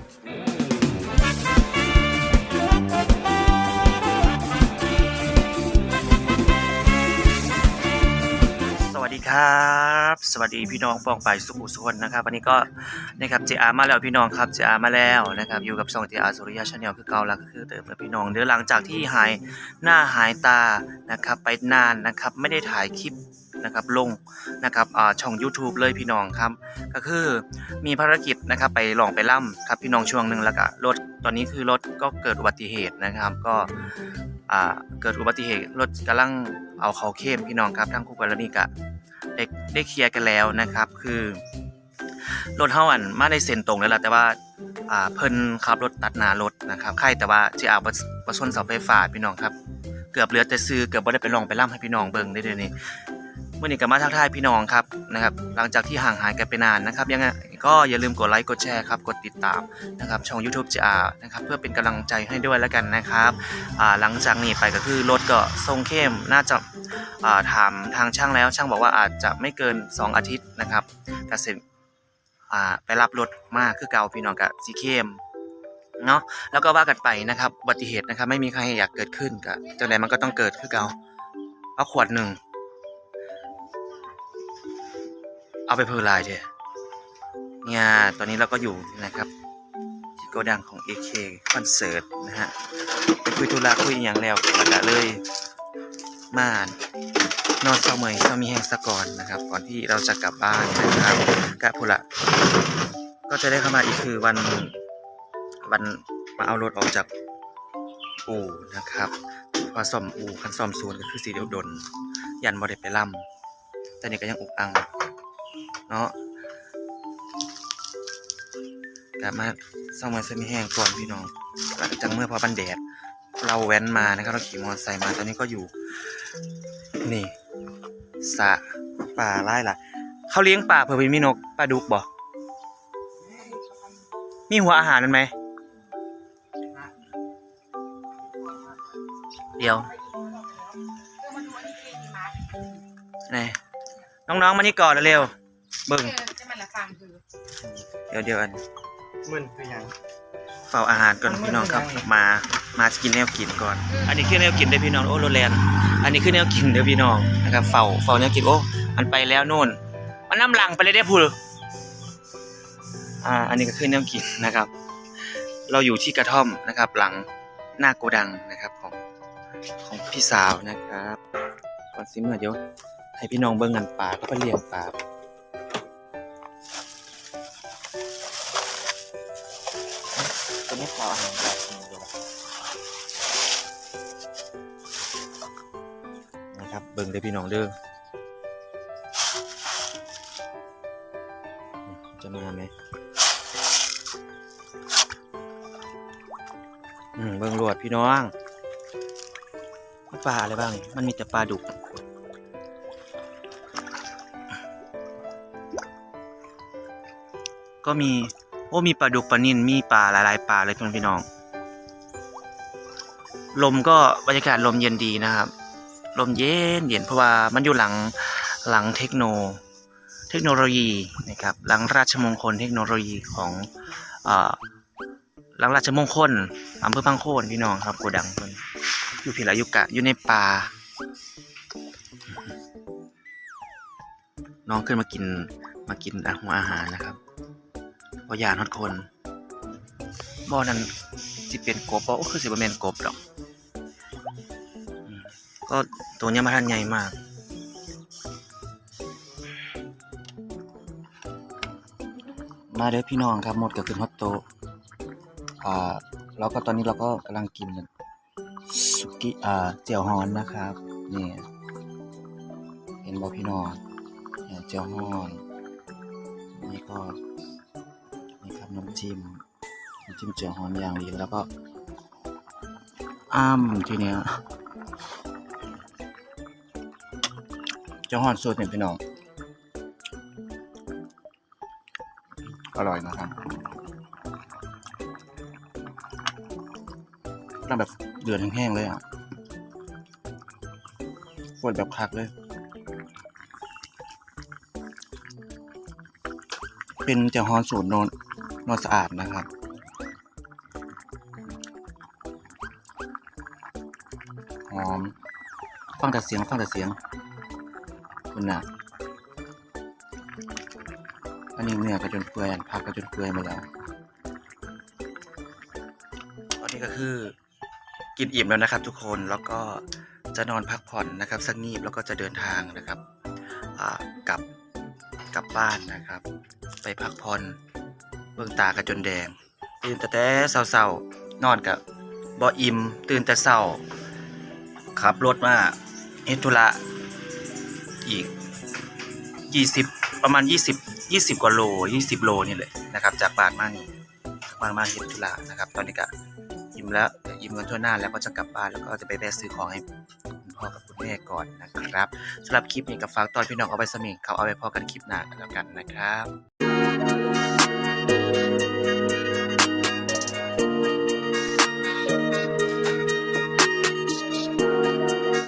สวัสดีครับ สวัสดีพี่น้องปองไปสุขุสุขนนะครับ วันนี้ก็นะครับเจอามาแล้วพี่น้องครับเจอามาแล้วนะครับอยู่กับซองเจอาสุริยะชาแนลคือเก่าล้วก็คือเดิมนะพี่น้องเดี๋ยวหลังจากที่หายหน้าหายตานะครับไปนานนะครับไม่ได้ถ่ายคลิป นะครับลงนะครับช่อง YouTube เลยพี่น้องครับ ก็คือมีภารกิจนะครับไปลองไปล่ำครับพี่น้องช่วงหนึ่งแล้วก็รถตอนนี้คือรถก็เกิดอุบัติเหตุนะครับ ก็เกิดอุบัติเหตุรถกำลังเอาเขาเข้มพี่น้องครับทั้งคู่กรณีกะได้ได้เคลียร์กันแล้วนะครับ คือรถเฮาอันมาได้เซ็นตรงแล้วล่ะแต่ว่าอ่าเพิ่นขับรถตัดหน้ารถนะครับใครแต่ว่าจะเอาประชนเสาไฟฟ้าพี่น้องครับ เกือบเหลือแต่ซื้อเกือบบ่ได้ไปลองไปล่ำให้พี่น้องเบิ่งได้เดี๋ยวนี้ มื่อนี้ก็มาทักทายพี่น้องครับนะครับ หลังจากที่ห่างหายกันไปนานนะครับ ยังไงก็อย่าลืมกดไลค์กดแชร์ครับกดติดตามนะครับช่อง YouTube จะนะครับเพื่อเป็นกำลังใจให้ด้วยแล้วกันนะครับหลังจากนี้ไปก็คือรถก็ทรงเข้มน่าจะาถามทางช่างแล้วช่างบอกว่าอาจจะไม่เกิน 2 อาทิตย์นะครับกเสร็จไปรับรถมาคือเก่าพี่น้องกับสีเข้มเนาะแล้วก็ว่ากันไปนะครับอุบัติเหตุนะครับ ไม่มีใครอยากเกิดขึ้นกับจังไรมันก็ต้องเกิดคือเก่าเอาขวดหนึ่ง เอาไปเพอร์ไลน์เถอะเนี่ยตอนนี้เราก็อยู่นะครับที่โกดังของ AK คอนเสิร์ตนะฮะไปคุยธุระคุยอย่างแล้วแล้วก็เลยมานอนเศร้าเมยเศร้ามีแห้งสะก่อนนะครับ ก่อนที่เราจะกลับบ้านนะครับกะพุละก็จะได้เข้ามาอีกคือวันวันมาเอารถออกจากอู่นะครับพอซ่อมอู่คันซ่อมศูนย์ก็คือสีเดียวดน ยันบ่ได้ไปล่ำแต่นี่ก็ยังอุกอัง เนาะกลับมาซ่อมมาเส้นแห้งก่อนพี่น้องหลังจากเมื่อพอบันแดด เราแว้นมานะครับเราขี่มอเตอร์ไซค์มาตอนนี้ก็อยู่ นี่สระป่าไร่ละเขาเลี้ยงป่าเผื่อมีนกปลาดุกบ่มีหัวอาหารนั่นไหม เดี๋ยวไหนน้องๆมานี่ก่อนเร็วๆ เบิ่งจะมันละฟังคือเดี๋ยวเดี๋ยวอันมันคือหยังเฝ้าอาหารก่อนพี่น้องครับ มามากินแนวกินก่อน อันนี้คือแนวกินเด้อพี่น้องโอ้โรแลนด์อันนี้คือแนวกินเด้อพี่น้องนะครับเฝ้าเฝ้าแนวกินโอ้มันไปแล้วนู่นมันน้ำหลังไปเลยได้อพูดอ่าอันนี้ก็คือแนวกินนะครับ เราอยู่ที่กระท่อมนะครับ หลังหน้าโกดังนะครับของของพี่สาวนะครับก่อนสิเมื่อเดี๋ยวให้พี่น้องเบิ่งกันปลาก็ไปเลี้ยงปลา นี้ขออาหารแบบนี้ดูนะครับ เบิ่งเด้พี่น้องเด้ออืมจะมาไหมอืมเบิ่งรวดพี่น้องปลาอะไรบ้าง มันมีแต่ปลาดุกก็มี โอ้มีปลาดุกปลานิ่นมีปลาหลายๆปลาเลยเพี่องพี่น้อง ลมก็บรรยากาศลมเย็นดีนะครับ ลมเย็นเย็นเพราะว่ามันอยู่หลังหลังเทคโน เทคโนโลยีนะครับหลังราชมงคลเทคโนโลยีของอ่อหลังราชมงคลอำเภอพังโคนพี่น้องครับโกดังเพิ่นอยู่พิลายุกะอยู่ในป่าน้องขึ้นมากินมากินหัวอาหารนะครับ บ่ยานฮอดคนบ่อนั้นสิเป็นกบบ่โอ้คือสิบ่แม่นกบดอกก็ตัวนี้มาทันใหญ่มาก มาเด้อพี่น้องครับหมดก็ขึ้นฮอตโตอ่าแล้วก็ตอนนี้เราก็กำลังกินสุกี้อ่าเจียวฮอนนะครับนี่เห็นบ่พี่น้องเนี่ยเจียวฮอนนี่ก็ ครับน้ำจิ้มน้ำจิ้มเจียวหอมอย่างดีแล้วก็อ้ำทีเนี้ยเจียวหอมสูตรเนี่ยพี่น้องอร่อยนะครับต้องแบบเดือดแห้งๆเลยอะปวดแบบคักเลย เป็นเจียวฮอนสูตรโน นวดสะอาดนะครับ หอม ฟังแต่เสียง ฟังแต่เสียง คุณนะ่ะ อันนี้เนื้อก็จนเปื่อยผักก็จนเปื่อยหมดแล้ว ตอนนี้ก็คือกินอิ่มแล้วนะครับทุกคน แล้วก็จะนอนพักผ่อนนะครับสักงีบแล้วก็จะเดินทางนะครับกลับกลับบ้านนะครับ ไปพักผ่อน เบื้องตากระจนแดง ตื่นแต่แต่เศร้าๆนอนกับบ่อิ่มตื่นแต่เศร้าขับรถมาเฮดธุระอีก 20 ประมาณ 20 20 กว่าโล 20 โลนี่เลยนะครับ จากบ้านมานี่จากบ้านมาเฮดธุระนะครับ ตอนนี้ก็อิ่มแล้วเดี๋ยวอิ่มกันทั่วหน้าแล้วก็จะกลับบ้านแล้วก็จะไปแวะซื้อของให้คุณพ่อกับคุณแม่ก่อนนะครับสำหรับคลิปนี้กับฝากตอนพี่น้องเอาไปสมิงเขาเอาไปพอกันคลิปหน้ากันแล้วกันนะครับ Música